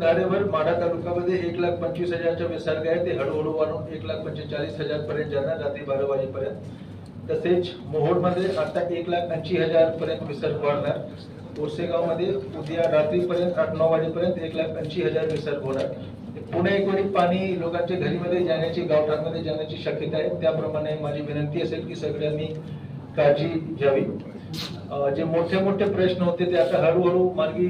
धारेवर माढा तालुक्यामध्ये एक लाख पंचवीस हजारचा विसर्ग आहे ते हळूहळू वाढून एक लाख पंचेचाळीस हजार पर्यंत जाणार रात्री बारा वाजेपर्यंत. तसेच मोहोळमध्ये आता एक लाख ऐंशी हजार पर्यंत विसर्ग वाढणार. कोसेगावमध्ये उद्या रात्रीपर्यंत आठ नऊ वाजेपर्यंत एक लाख ऐंशी हजार विसर्ग होणार. पुन्हा एक वेळी पाणी लोकांच्या घरीमध्ये जाण्याची गावठाणमध्ये जाण्याची शक्यता आहे. त्याप्रमाणे माझी विनंती असेल की सगळ्यांनी काळजी घ्यावी. जे मोठे मोठे प्रश्न होते ते आता हळूहळू मार्गी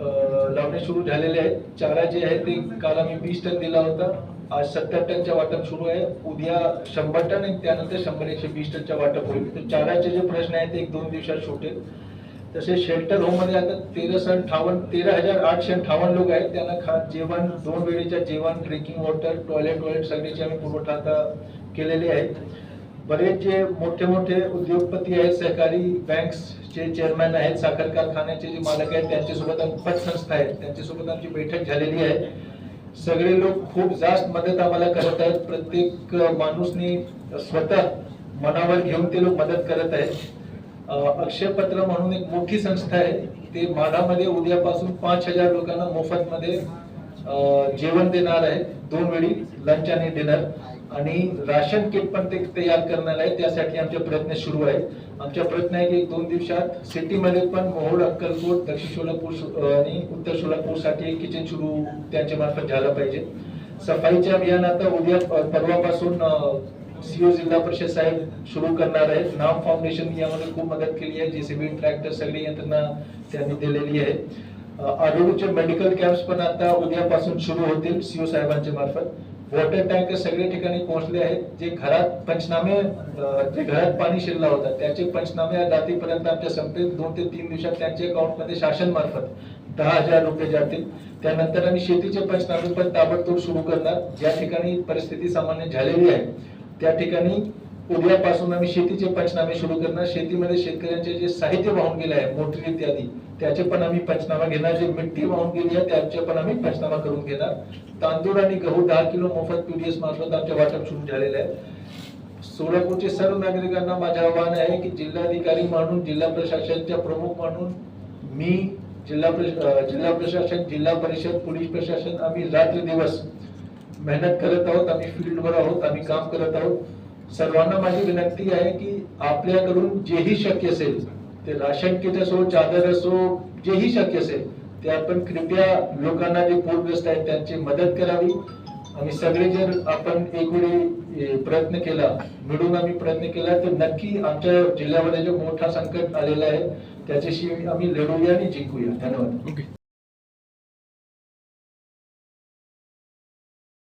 लावणे सुरू झालेले आहेत चारा जे आहे ते काल आम्ही वीस टन दिला होता. आज सत्तर टनच्या वाटप सुरू आहे. उद्या शंभर टन आणि त्यानंतर शंभर एकशे वीस टनच्या वाटप होईल. तर चाराचे जे प्रश्न आहेत ते एक दोन दिवसात सुटेल. तसेच शेल्टर होममध्ये आता तेराशे अठ्ठावन्न तेरा हजार आठशे अठ्ठावन्न लोक आहेत. त्यांना खा जेवण दोन वेळेच्या जेवण ड्रिंकिंग वॉटर टॉयलेट टॉयलेट सगळ्याची आम्ही पुरवठा आता केलेले आहेत बरेच जे मोठे मोठे उद्योगपती आहेत सहकारी बँक्सचे चेअरमॅन आहेत साखर कारखान्याचे जे मालक आहेत त्यांच्यासोबत आम- पतसंस्था आहेत त्यांच्यासोबत आमची बैठक झालेली आहे. सगळे लोक खूप जास्त मदत आम्हाला करत आहेत. प्रत्येक माणूसनी स्वतः मनावर घेऊन ते लोक मदत करत आहेत. अक्षयपत्र म्हणून एक मोठी संस्था आहे. ते माढामध्ये उद्यापासून पाच हजार लोकांना मोफतमध्ये मध्ये जेवण देणार आहे. दोन वेळी लंच आणि डिनर आणि राशन किट पण ते तयार करणार आहे. त्यासाठी आमचे प्रयत्न सुरू आहेत. आमचा प्रयत्न आहे की दोन दिवसात सिटीमध्ये पण मोहोळ अक्कलकोट दक्षिण सोलापूर आणि उत्तर सोलापूरसाठी किचन सुरू त्यांच्या मार्फत झालं पाहिजे. सफाईच्या अभियान आता उद्या परवापासून सीओ जिल्हा परिषद साहेब सुरू करणार आहेत. नाम फाउंडेशन यामध्ये खूप मदत केली आहे. जेसीबी ट्रॅक्टर सगळी यंत्रणा त्यांनी दिलेली आहे. आरोग्यचे मेडिकल कॅम्प्स पण आता उद्यापासून सुरू होतील सीओ साहेबांच्या मार्फत. वॉटर टँकर सगळे ठिकाणी पोहोचले आहेत. जे घरात पंचनामे जे घरात पाणी शिरला होता त्याचे पंचनामे आज रात्रीपर्यंत आमच्या संपेल. दोन ते तीन दिवसात त्यांच्या अकाउंटमध्ये शासन मार्फत दहा हजार रुपये जातील. त्यानंतर आम्ही शेतीचे पंचनामे पण ताबडतोब सुरू करणार. ज्या ठिकाणी परिस्थिती सामान्य झालेली आहे त्या ठिकाणी उद्यापासून आम्ही शेतीचे पंचनामे सुरू करणार. शेतीमध्ये शेतकऱ्यांचे जे साहित्य वाहून गेले आहे मोटरी इत्यादी त्याचे पण आम्ही पंचनामा घेणार. जे मिट्टी वाहून गेली आहे त्याचे पण आम्ही पंचनामा करून घेणार. तांदूळ आणि गहू दहा किलो मोफत पीडीएस मार्फत आमच्या वाटप सुरू झालेले आहे. सोलापूरचे सर्व नागरिकांना माझे आव्हान आहे की जिल्हाधिकारी म्हणून जिल्हा प्रशासनच्या प्रमुख म्हणून मी जिल्हा जिल्हा प्रशासन जिल्हा परिषद पोलीस प्रशासन आम्ही रात्री दिवस मेहनत करत आहोत. आम्ही फील्डवर आहोत आम्ही काम करत आहोत. सर्वांना माझी विनंती आहे की आपल्याकडून जेही शक्य असेल ते राशन किट असो चादर असो जेही शक्य असेल ते आपण कृपया लोकांना जे पूरग्रस्त आहेत त्यांची मदत करावी. आम्ही सगळे जर आपण एक वेळी प्रयत्न केला मिळून आम्ही प्रयत्न केला तर नक्की आमच्या जिल्ह्यामध्ये जो मोठा संकट आलेला आहे त्याच्याशी आम्ही लढूया आणि जिंकूया. धन्यवाद. ओके.